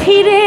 ফিরে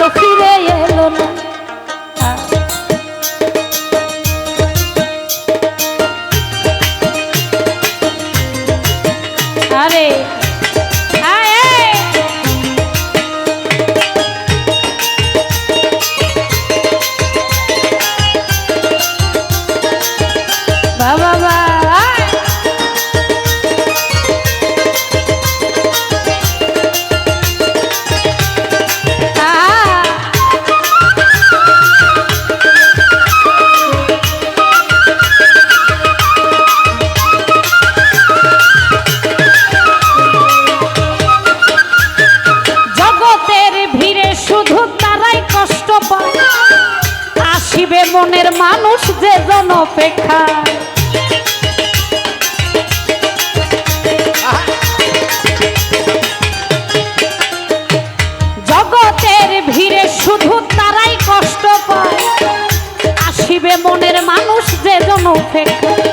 লক্ষ্মী রে মানুষ যে জনপেক্ষা জগতের ভিড়ে শুধু তারাই কষ্ট পায়। আসিবে মনের মানুষ যে জনপেক্ষা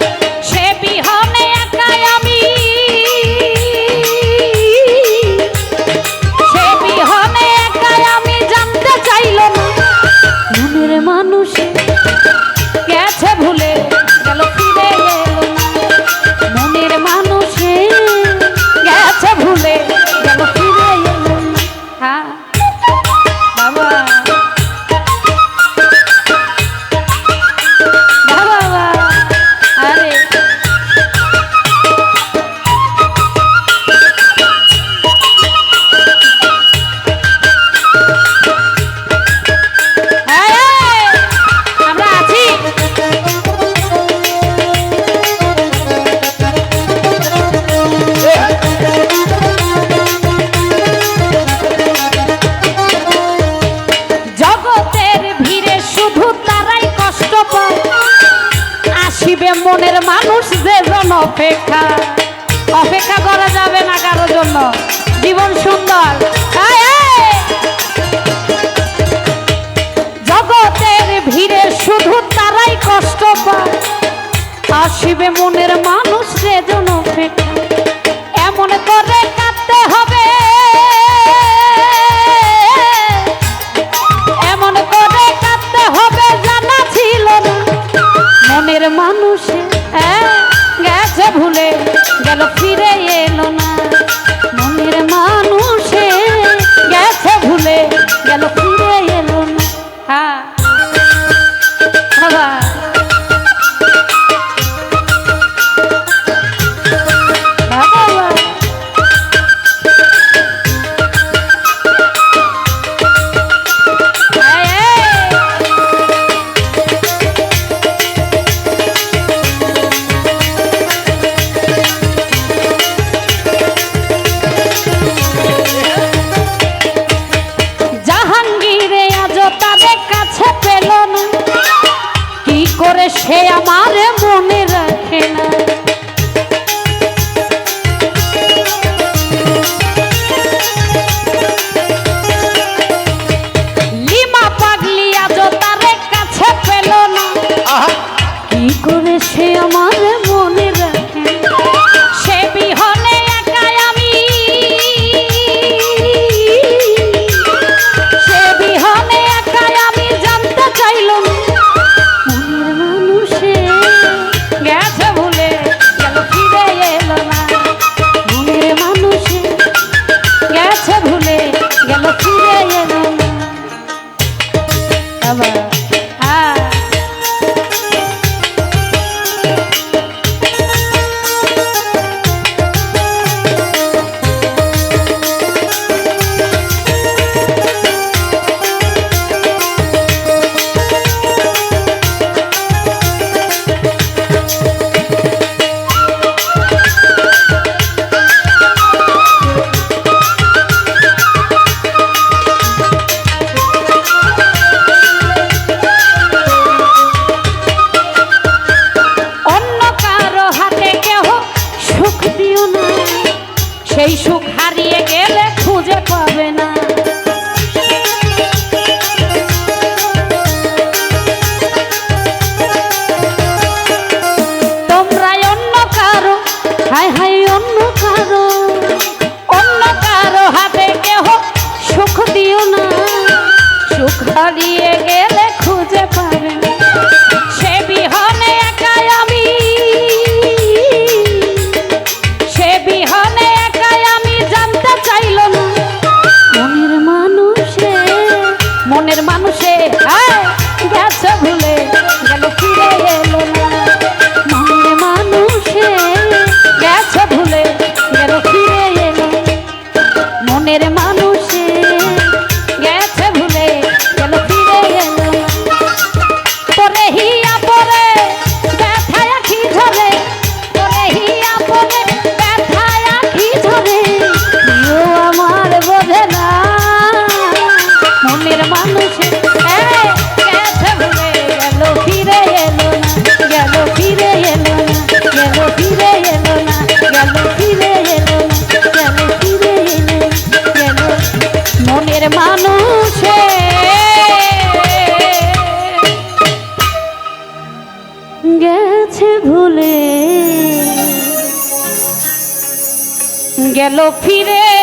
অপেক্ষা অপেক্ষা করা যাবে না কারও জন্য। জীবন সুন্দর। জগতের ভিড়ে শুধু তারাই কষ্ট পায়। আসিবে মনের মানুষ রে জন অপেক্ষা। এমন করে কাঁদতে হবে কাছে পেল না। কি করে সে আমারে হারিয়ে গেলে খুঁজে পাবে সে বিহনে একাই আমি। সে বিহনে একাই আমি জানতে চাইল না। মনের মানুষে মনের মানুষে হ্যাঁ গেছে ভুলে, গেল, ফিরে এলো না। মনের মানুষে, গেছে ভুলে, গেল, ফিরে এলো মনের মানুষ গেছে ভুলে। ফিরে।